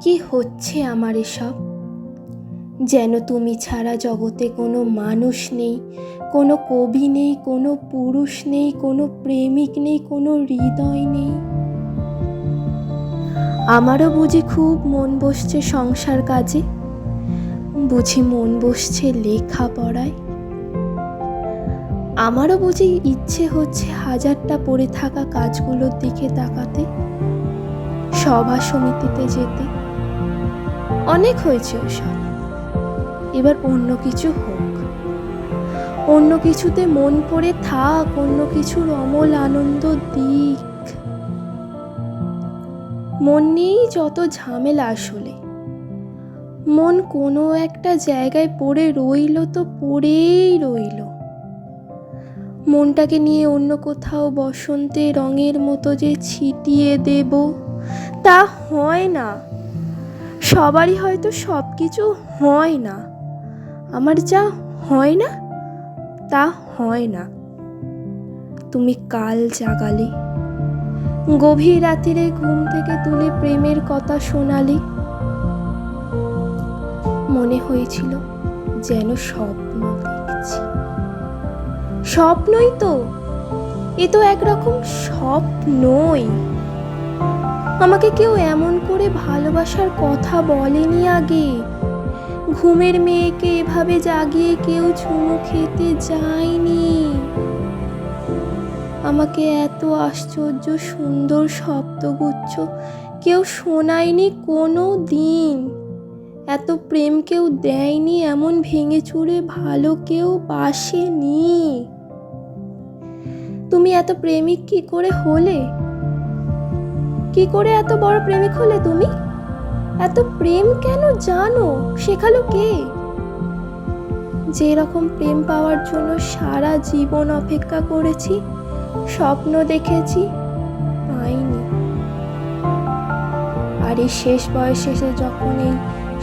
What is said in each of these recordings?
কি হচ্ছে আমার এসব? যেন তুমি ছাড়া জগতে কোনো মানুষ নেই, কোনো কবি নেই, কোনো পুরুষ নেই, কোনো প্রেমিক নেই, কোনো হৃদয় নেই। আমারও বুঝি খুব মন বসছে সংসার কাজে, বুঝি মন বসছে লেখা পড়ায় আমারও বুঝি ইচ্ছে হচ্ছে হাজারটা পড়ে থাকা কাজগুলোর দিকে তাকাতে, সভা সমিতিতে যেতে। অনেক হয়েছে ওসব। এবার অন্য কিছু হোক। অন্য কিছুতে মন পড়ে থাক, অন্য কিছুর অমল আনন্দ দিক। মন নিয়েই যত ঝামেলা আসলে, মন কোনো একটা জায়গায় পড়ে রইল তো পড়েই রইল। মনটাকে নিয়ে অন্য কোথাও বসন্তে রঙের মতো যে ছিটিয়ে দেব, তা হয় না। সবারই হয়তো সব কিছু হয় না। আমার যা হয় না, তা হয় না। তুমি কাল জাগালে। গভীর রাতিরে ঘুম থেকে তুলে প্রেমের কথা শোনালি। মনে হয়েছিল যেন স্বপ্ন দেখছি। স্বপ্নই তো, এ তো একরকম স্বপ্নই। আমাকে কেউ এমন করে ভালোবাসার কথা বলেনি আগে। ঘুমের মেয়েকে এভাবে জাগিয়ে কেউ চুমু খেতে যায়নি। আমাকে এত আশ্চর্য সুন্দর শব্দগুচ্ছ কেউ শোনায়নি কোনো দিন। এত প্রেম কেউ দেয়নি, এমন ভেঙে চুরে ভালো কেউ বাসেনি। তুমি এত প্রেমিক কি করে হলে? কি করে এত বড় প্রেমিক হলে তুমি? এত প্রেম কেন জানো? শেখালো কে? যে রকম প্রেম পাওয়ার জন্য সারা জীবন অপেক্ষা করেছি, স্বপ্ন দেখেছি, পাইনি। আর এই শেষ বয়সে এসে যখন এই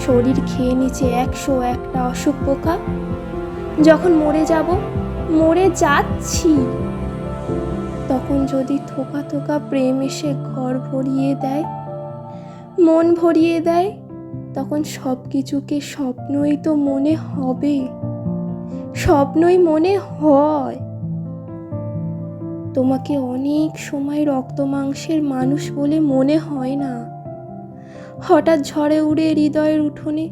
শরীর খেয়ে নিচ্ছে একশো একটা অসুখ পোকা, যখন মরে যাব, মরে যাচ্ছি। তখন যদি থোকা থোকা প্রেম এসে ঘর ভরিয়ে দেয়, মন ভরিয়ে দেয়, তখন সব কিছুকে স্বপ্নই তো মনে হবে। স্বপ্নই মনে হয়। তোমাকে অনেক সময় রক্ত মাংসের মানুষ বলে মনে হয় না। হঠাৎ ঝড়ে উড়ে হৃদয়ের উঠোনে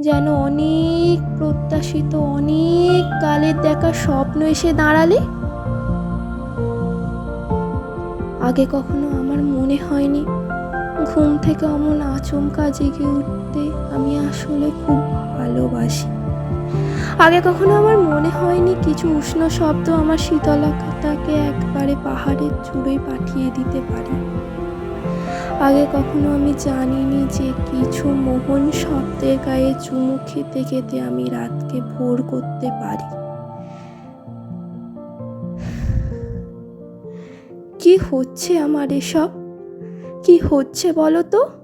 যেন অনেক প্রত্যাশিত, অনেক কালের দেখা স্বপ্ন এসে দাঁড়ালে আগে কখনো আমার মনে হয়নি। ঘুম থেকে অমন আচমকা জেগে উঠতে আমি আসলে খুব ভালোবাসি। আগে কখনো আমার মনে হয়নি কিছু উষ্ণ শব্দ আমার শীতলতাকে একবারে পাহাড়ের চূড়োয় পাঠিয়ে দিতে পারে। আগে কখনো আমি জানিনি যে কিছু মোহন শব্দের গায়ে চুমু খেতে খেতে আমি রাতকে ভোর করতে পারি। কি হচ্ছে আমার এসব? কি হচ্ছে বলো তো?